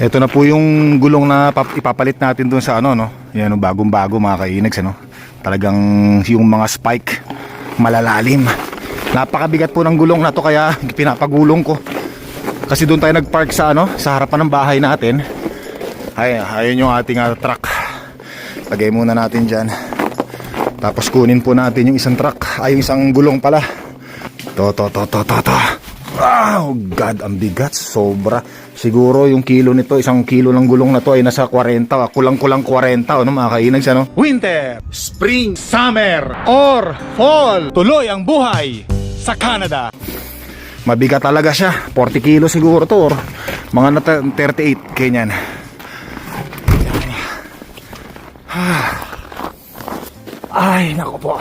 Ito na po yung gulong na pap- ipapalit natin dun sa ano, no? Yan, no, bagong-bago mga kainags, ano? Talagang yung mga spike malalalim. Napakabigat po ng gulong na to kaya pinapagulong ko. Kasi doon tayo nagpark sa ano, sa harapan ng bahay natin. Ay, ayun yung ating ah, truck. Lagay muna natin diyan. Tapos kunin po natin yung isang truck, ay yung isang gulong pala. To, to, to, to, to, to. Oh God, ang bigat. Sobra. Siguro yung kilo nito, isang kilo ng gulong na to ay nasa 40. ah, Kulang-kulang 40. Ano mga kainags, ano? Winter, Spring, Summer, or Fall. Tuloy ang buhay sa Canada. Mabigat talaga siya. 40 kilo siguro to. Or mga nata 38. Ganyan. Ay, nako po.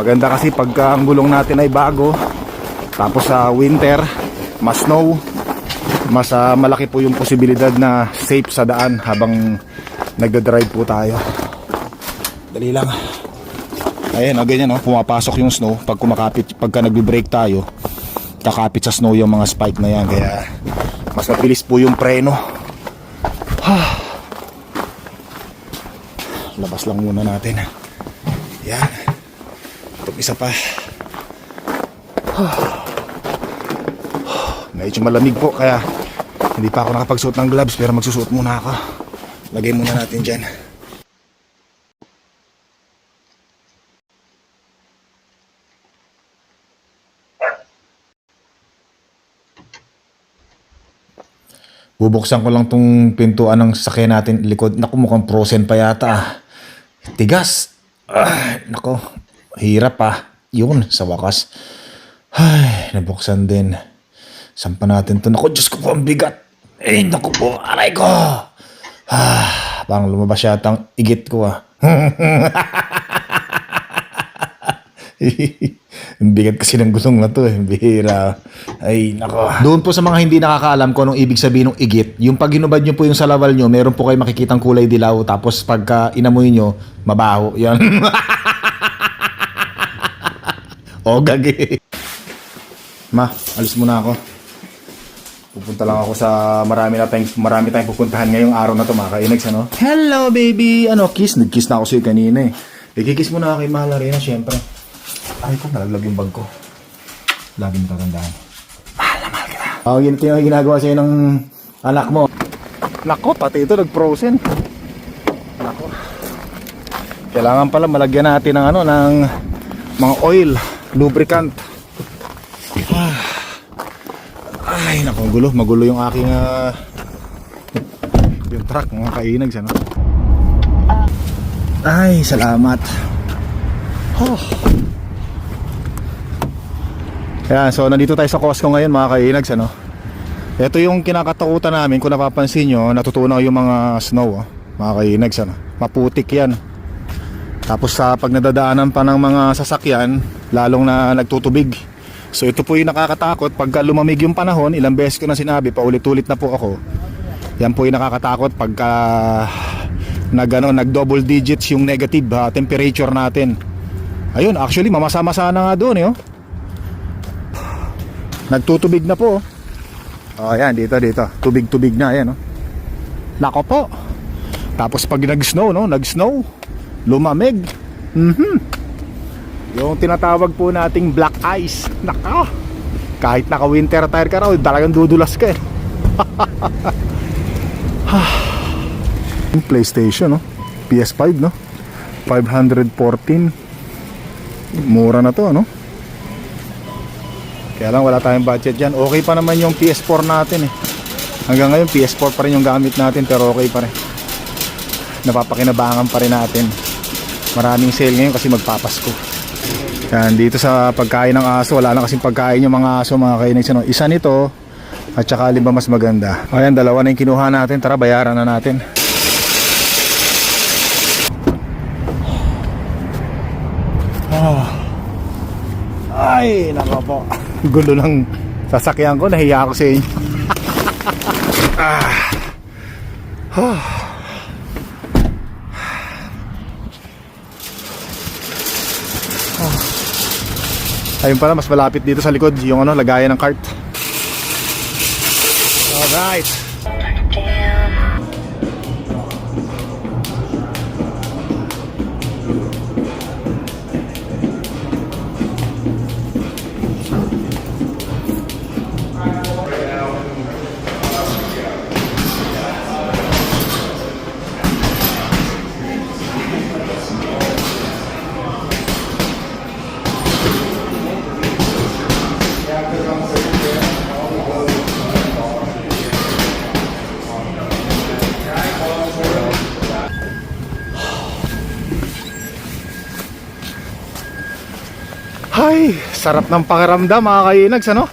Maganda kasi pagka ang gulong natin ay bago, tapos sa winter, mas snow, mas ah, malaki po yung posibilidad na safe sa daan habang nagda-drive po tayo. Dali lang. Ayan, o ganyan, oh, pumapasok yung snow pag kumakapit, pagka nagbe-brake tayo, kakapit sa snow yung mga spike na yan, kaya mas mabilis po yung preno. Labas lang muna natin. Yan. Itong isa pa. Medyo malamig po kaya hindi pa ako nakapagsuot ng gloves pero magsusuot muna ako. Lagay muna natin dyan. Bubuksan ko lang tong pintuan ng sasakyan natin likod. Naku, mukhang frozen pa yata. ah. Tigas. Ah, nako, hirap pa. Yun, sa wakas. Ay, nabuksan din. Saan pa natin to? Naku, Diyos ko po, ang bigat. Eh, naku po, aray ko. Ah, parang lumabas yata ang igit ko ah. Ang bigat kasi ng gulong na to eh. Bihira. Ay, nako. Doon po sa mga hindi nakakaalam kung anong ibig sabihin ng igit, yung pag hinubad nyo po yung salawal nyo, meron po kayo makikitang kulay dilaw, tapos pagka inamoy nyo, mabaho. Yan. o, gagi. Ma, alis muna ako. Pupunta lang ako sa marami na tayong, marami tayong pupuntahan ngayong araw na to mga kainags, ano? Hello, baby! Ano, kiss? Nag-kiss na ako sa'yo kanina eh. Ikikiss muna ako kay Mahal Arena, syempre. Ay ko, nalaglag yung bag ko. Lagi mo tatandaan. Mahal na mahal kita. Oh, yun yung ginagawa sa'yo ng anak mo. Nako, pati ito nag-frozen. Nako. Kailangan pala malagyan natin ng ano, ng mga oil, lubricant. Ah. Ay, naku, gulo. Magulo yung aking ah, yung truck, mga kainags, ano? Ay, salamat. Oh. Ayan, so nandito tayo sa Costco ngayon mga kainags ano. Ito yung kinakatakutan namin kung napapansin nyo, natutunaw yung mga snow oh, mga kainags ano. Maputik yan. Tapos sa pag nadadaanan pa ng mga sasakyan, lalong na nagtutubig. So ito po yung nakakatakot pagka lumamig yung panahon, ilang beses ko na sinabi, paulit-ulit na po ako. Yan po yung nakakatakot pagka nag, ano, nag double digits yung negative ha, temperature natin. Ayun, actually mamasa-masa na nga doon eh, oh. Nagtutubig na po. Oh, ayan, dito, dito. Tubig-tubig na, ayan, oh. Nako po. Tapos pag nag-snow, no? Nag-snow. Lumamig. Mhm. Yung tinatawag po nating black ice. Naka. Kahit naka-winter tire ka raw, talagang dudulas ka eh. PlayStation, no? PS5, no? 514. Mura na to, ano? Kaya lang wala tayong budget dyan. Okay pa naman yung PS4 natin eh. Hanggang ngayon PS4 pa rin yung gamit natin pero okay pa rin. Napapakinabangan pa rin natin. Maraming sale ngayon kasi magpapasko. Yan, dito sa pagkain ng aso, wala na kasing pagkain yung mga aso mga kainis. Ano? Isa nito, at saka alin mas maganda. Ayan, dalawa na yung kinuha natin. Tara, bayaran na natin. Ah. Ay, nako po. Gulo ng sasakyan ko. Nahiya ako sa inyo. ah. Ah. ayun pala mas malapit dito sa likod yung ano lagayan ng cart. Alright. Sarap ng pakiramdam mga kainags ano?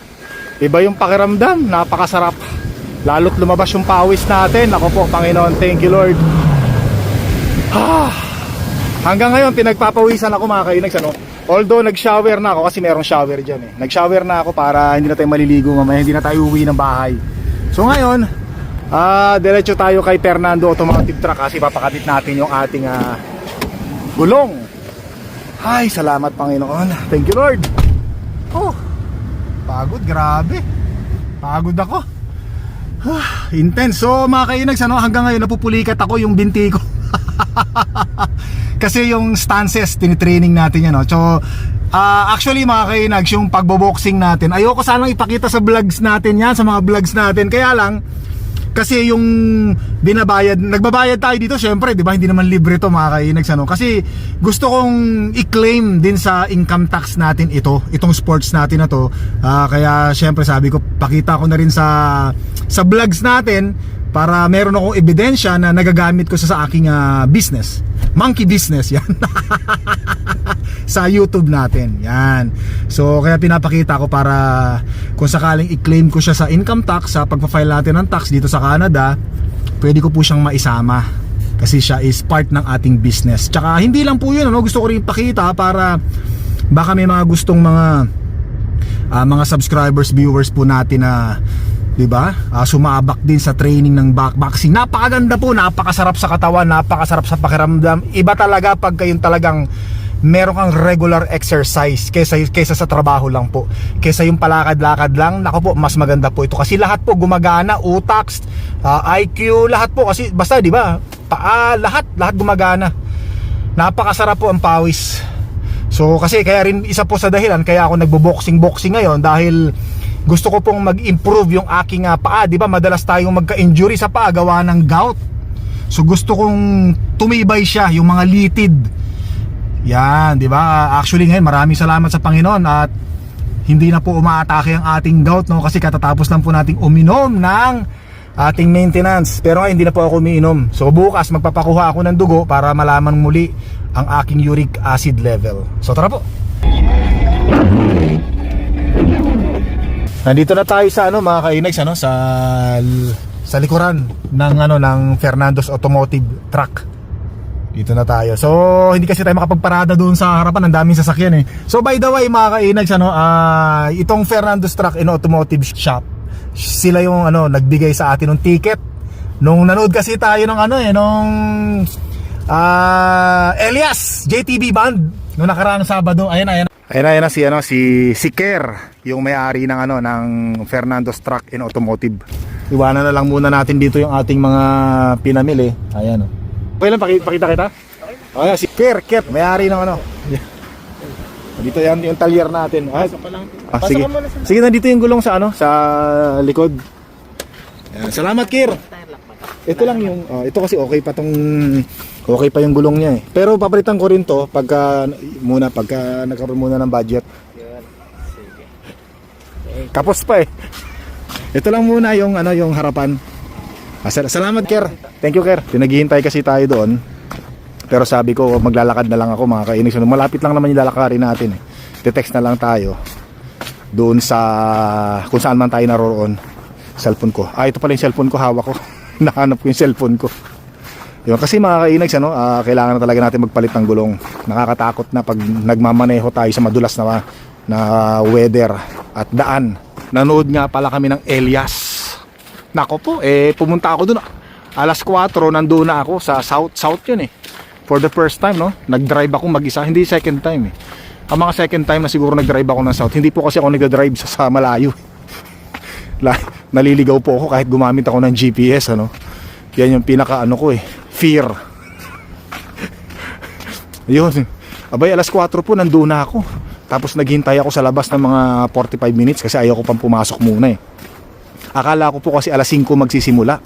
Iba yung pakiramdam, napakasarap. Lalo't lumabas yung pawis natin. Ako po, Panginoon, thank you Lord. Ah, hanggang ngayon, pinagpapawisan ako mga kainags ano? Although nag-shower na ako kasi merong shower dyan eh. Nag-shower na ako para hindi na tayo maliligo mamaya, hindi na tayo uwi ng bahay. So ngayon, ah, diretso tayo kay Fernando Automotive Truck kasi papakabit natin yung ating ah, gulong. Ay, salamat Panginoon. Thank you Lord. Oh, pagod, grabe. Pagod ako. Ah, intense. So mga kainags, ano, hanggang ngayon napupulikat ako yung binti ko. Kasi yung stances, tinitraining natin yan. No? So, ah, actually mga kainags, yung pagboboxing natin, ayoko sanang ipakita sa vlogs natin yan, sa mga vlogs natin. Kaya lang, kasi yung binabayad, nagbabayad tayo dito syempre, 'di ba? Hindi naman libre to mga kainags ano. Kasi gusto kong i-claim din sa income tax natin ito, itong sports natin na to. Ah, kaya syempre sabi ko, pakita ko na rin sa sa vlogs natin para meron akong ebidensya na nagagamit ko sa, sa aking ah, business. Monkey business 'yan. sa YouTube natin. Yan. So kaya pinapakita ko para kung sakaling i-claim ko siya sa income tax sa pagpa-file natin ng tax dito sa Canada, pwede ko po siyang maisama kasi siya is part ng ating business. Tsaka hindi lang po 'yun, ano, gusto ko rin ipakita para baka may mga gustong mga ah, mga subscribers, viewers po natin na 'di ba? Ah, sumabak din sa training ng backboxing. Napakaganda po, napakasarap sa katawan, napakasarap sa pakiramdam. Iba talaga pag kayong talagang meron kang regular exercise kaysa kaysa sa trabaho lang po. Kaysa yung palakad-lakad lang, nako po, mas maganda po ito kasi lahat po gumagana, utak, ah, IQ, lahat po kasi basta 'di ba? Paa, lahat, lahat gumagana. Napakasarap po ang pawis. So kasi kaya rin isa po sa dahilan kaya ako nagbo-boxing-boxing ngayon dahil gusto ko pong mag-improve yung aking ah, paa, 'di ba? Madalas tayong magka-injury sa paa gawa ng gout. So gusto kong tumibay siya, yung mga litid. Yan, 'di ba? Actually ngayon, maraming salamat sa Panginoon at hindi na po umaatake ang ating gout no kasi katatapos lang po nating uminom ng ating maintenance. Pero ngayon hindi na po ako umiinom. So bukas magpapakuha ako ng dugo para malaman muli ang aking uric acid level. So tara po. Nandito na tayo sa ano mga kainags ano sa sa likuran ng ano ng Fernando's Automotive Truck. Dito na tayo. So hindi kasi tayo makapagparada doon sa harapan, ang daming sasakyan eh. So by the way mga kainags ano, ah, itong Fernando's Truck and Automotive Shop, sila yung ano nagbigay sa atin ng ticket. Nung nanood kasi tayo ng ano eh nung ah Elias JTB Band nung nakaraang Sabado. Ayan na, ayan na si ano si si Ker, yung may-ari ng ano ng Fernando's Truck and Automotive. Iwanan na lang muna natin dito yung ating mga pinamili. Ayan oh. Okay lang paki- pakita kita. Ayan si Ker, Ker, may-ari ng ano. Dito yan yung talyer natin. Ah, ah, sige. Sige nandito yung gulong sa ano sa likod. Ayan, salamat Ker. Ito lang yung ah, ito kasi okay pa tong okay pa yung gulong niya eh. Pero papalitan ko rin to pagka muna pagka nagkaroon muna ng budget. Kapos pa eh. Ito lang muna yung ano yung harapan. Ah, sal- salamat Ker. Thank you Ker. Pinaghihintay kasi tayo doon. Pero sabi ko maglalakad na lang ako mga kainis. Ano, Malapit lang naman yung lalakarin natin eh. Te-text na lang tayo doon sa kung saan man tayo naroon. Cellphone ko. Ah, ito pala yung cellphone ko hawak ko. Nahanap ko yung cellphone ko. Yun, kasi mga kainags, ano, ah, kailangan na talaga natin magpalit ng gulong. Nakakatakot na pag nagmamaneho tayo sa madulas na, na weather at daan. Nanood nga pala kami ng Elias. Nako po, eh pumunta ako doon. Alas 4, nandoon na ako sa South South 'yun eh. For the first time, no? Nag-drive ako mag-isa, hindi second time eh. Ang mga second time na siguro nag-drive ako ng South, hindi po kasi ako nag-drive sa, sa malayo. La- naliligaw po ako kahit gumamit ako ng GPS ano. Yan yung pinaka ano ko eh, fear. Yun. Abay, alas 4 po, nandun na ako. Tapos naghintay ako sa labas ng mga 45 minutes kasi ayaw ko pang pumasok muna eh. Akala ko po kasi alas 5 magsisimula.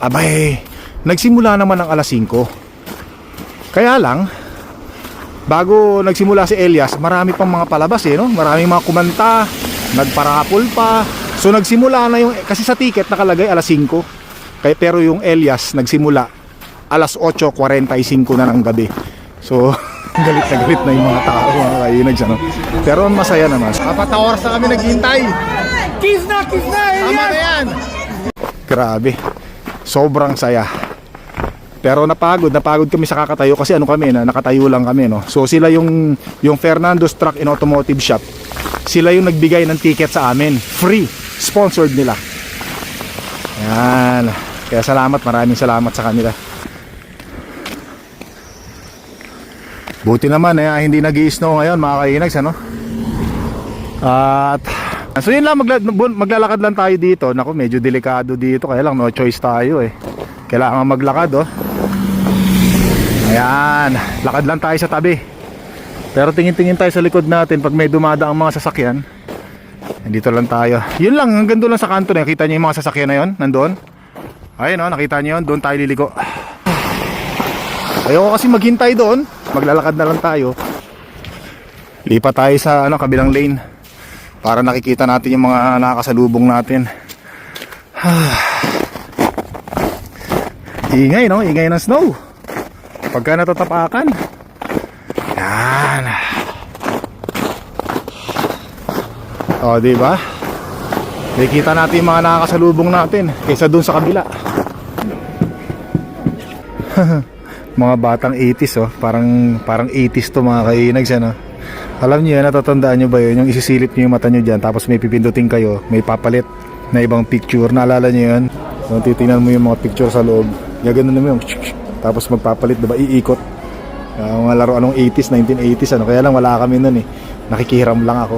Abay, nagsimula naman ng alas 5. Kaya lang, bago nagsimula si Elias, marami pang mga palabas eh, no? Maraming mga kumanta, nagparapol pa. So nagsimula na yung, kasi sa ticket nakalagay alas 5. Kaya, pero yung Elias nagsimula alas 8.45 na ng gabi. So, galit na galit na yung mga tao, mga kainags, ano? Pero masaya naman. Apat na oras na kami naghihintay. Kiss na, kiss na! Tama na yan! Grabe. Sobrang saya. Pero napagod, napagod kami sa kakatayo kasi ano kami na nakatayo lang kami no. So sila yung yung Fernando's Truck and Automotive Shop. Sila yung nagbigay ng ticket sa amin, free, sponsored nila. Yan. Kaya salamat, maraming salamat sa kanila. Buti naman eh, hindi nag snow ngayon mga kainags ano. At So yun lang magla- maglalakad lang tayo dito. Nako, medyo delikado dito kaya lang no choice tayo eh. Kailangan maglakad oh. Ayan, lakad lang tayo sa tabi. Pero tingin-tingin tayo sa likod natin pag may dumadaang mga sasakyan. Nandito lang tayo. Yun lang, hanggang doon lang sa kanto na. Kita niyo yung mga sasakyan na yun? Nandoon? Ayun oh, nakita niyo yun? Doon tayo liliko. Ayoko kasi maghintay doon. Maglalakad na lang tayo. Lipat tayo sa ano, kabilang lane para nakikita natin yung mga nakakasalubong natin. Ingay no, ingay ng snow. Pagka natatapakan. Yan. O, di ba? Nakikita natin yung mga nakakasalubong natin kaysa dun sa kabila. mga batang 80s oh, parang parang 80s to mga kainags ano. Alam niyo yan, natatandaan niyo ba yun? Yung isisilip niyo yung mata niyo diyan tapos may pipindutin kayo, may papalit na ibang picture. Naalala niyo yun? Kung titingnan mo yung mga picture sa loob, gaganon mo yung tapos magpapalit, diba? Iikot. Uh, mga laro anong 80s, 1980s, ano. Kaya lang wala kami nun eh. Nakikihiram lang ako.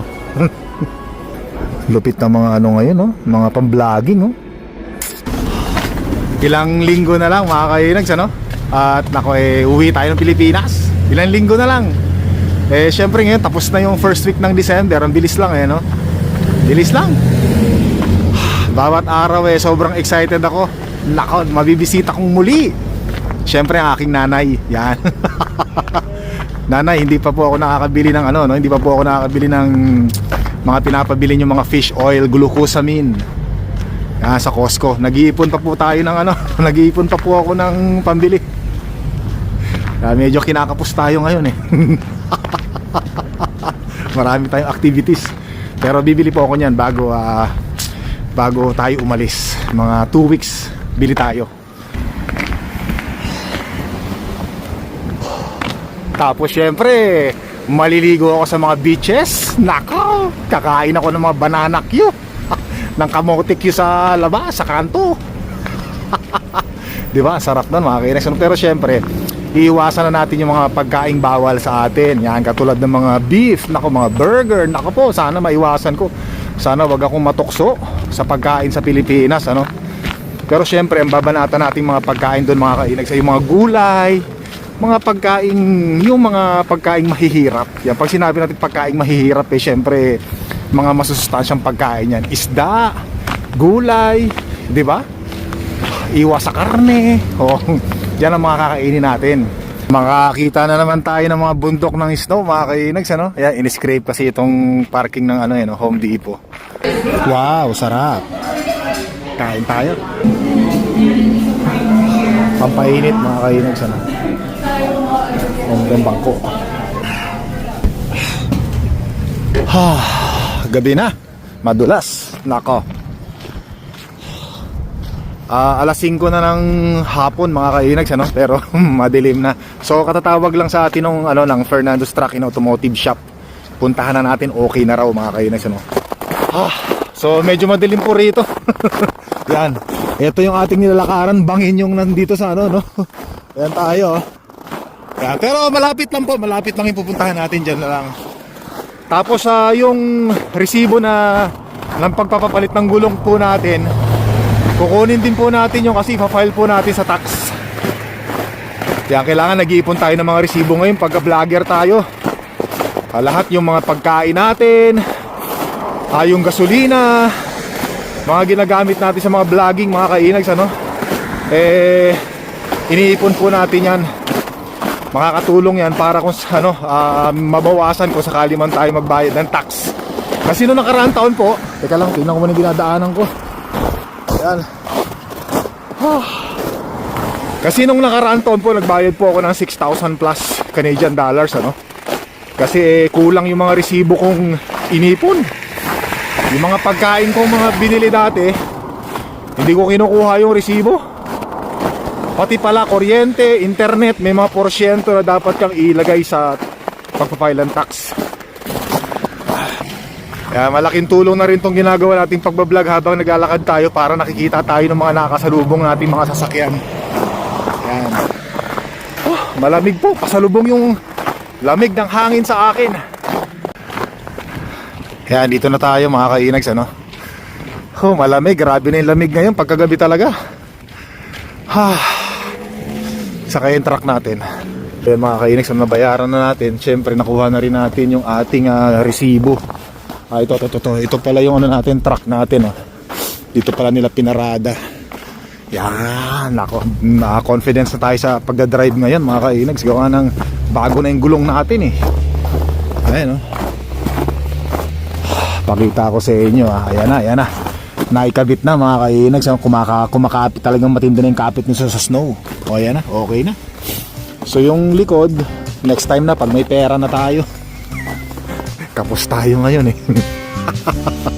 Lupit na mga ano ngayon, no? Mga pang-vlogging, no? Ilang linggo na lang, mga kainags, ano? At nako, eh, uwi tayo ng Pilipinas. Ilang linggo na lang. Eh, syempre ngayon, tapos na yung first week ng December. Ang bilis lang, eh, no? Bilis lang. Bawat araw, eh, sobrang excited ako. Nako, mabibisita kong muli. Syempre, ang aking nanay. Yan. nanay, hindi pa po ako nakakabili ng ano, no? Hindi pa po ako nakakabili ng mga pinapabili yung mga fish oil, glucosamine. Yan, sa Costco. Nag-iipon pa po tayo ng ano, nag-iipon pa po ako ng pambili. Kaya medyo kinakapos tayo ngayon eh. Marami tayong activities. Pero bibili po ako niyan bago ah, bago tayo umalis. Mga 2 weeks bili tayo. Tapos syempre, maliligo ako sa mga beaches. Nako, kakain ako ng mga banana cue. ng kamote cue sa labas, sa kanto. 'Di ba? Sarap nun mga kainex. Pero syempre, iiwasan na natin yung mga pagkaing bawal sa atin. Yan katulad ng mga beef, nako mga burger. Nako po, sana maiwasan ko. Sana wag akong matukso sa pagkain sa Pilipinas, ano? Pero syempre, ang babanatan natin mga pagkain doon mga kainex ay yung mga gulay, mga pagkain, yung mga pagkain mahihirap. Yan, pag sinabi natin pagkain mahihirap, eh, syempre, mga masusustansyang pagkain yan. Isda, gulay, di ba? Iwas sa karne. Oh, yan ang mga kakainin natin. Makakita na naman tayo ng mga bundok ng snow, mga kainags, ano? Ayan, in-scrape kasi itong parking ng ano, yun, Home Depot. Wow, sarap. Kain tayo. Pampainit, mga kainags, ano? Ang bangko. Ha, gabi na. Madulas. Nako. Ah, alas 5 na ng hapon mga kainags ano, pero madilim na. So katatawag lang sa atin ng ano ng Fernando's Truck and Automotive Shop. Puntahan na natin, okay na raw mga kainags ano. Ah, so medyo madilim po rito. Yan. Ito yung ating nilalakaran, bangin yung nandito sa ano no. Yan tayo. oh. Yan. Pero malapit lang po, malapit lang yung pupuntahan natin diyan na lang. Tapos sa yung resibo na ng pagpapapalit ng gulong po natin, kukunin din po natin yung kasi pa-file po natin sa tax. Kaya kailangan nag-iipon tayo ng mga resibo ngayon pagka vlogger tayo. Ah, lahat yung mga pagkain natin, ah, yung gasolina, mga ginagamit natin sa mga vlogging, mga kainags, ano? Eh, iniipon po natin yan. Makakatulong yan para kung ano, ah, mabawasan kung sakali man tayo magbayad ng tax. Kasi noong nakaraang taon po, teka lang, tingnan ko muna yung dinadaanan ko. Ayan. Ah. Kasi nung nakaraang taon po, nagbayad po ako ng 6,000 plus Canadian dollars, ano? Kasi eh, kulang yung mga resibo kong inipon. Yung mga pagkain kong mga binili dati, hindi ko kinukuha yung resibo. Pati pala kuryente, internet, may mga porsyento na dapat kang ilagay sa pagpapile ng tax. Kaya malaking tulong na rin tong ginagawa nating pagbablog habang naglalakad tayo para nakikita tayo ng mga nakasalubong nating mga sasakyan. Yan. Oh, malamig po, pasalubong yung lamig ng hangin sa akin. Kaya dito na tayo mga kainags ano. Oh, malamig, grabe na yung lamig ngayon pagkagabi talaga. Ha. Saka yung truck natin. Ayan mga kainags, ano, nabayaran na natin. Siyempre nakuha na rin natin yung ating ah, resibo. Ah, ito, ito, ito, ito. Ito pala yung ano natin, truck natin. Oh. Dito pala nila pinarada. Yan, nako, na-confidence na tayo sa pagdadrive ngayon mga kainags. Gawa ng bago na yung gulong natin eh. Ayan oh. Pakita ko sa inyo ah. Ayan na, ayan na. Naikabit na mga kainags. Kumaka, kumakapit talagang matindi na yung kapit nyo sa, sa snow. O ayan na, okay na. So yung likod, next time na pag may pera na tayo. Kapos tayo ngayon eh.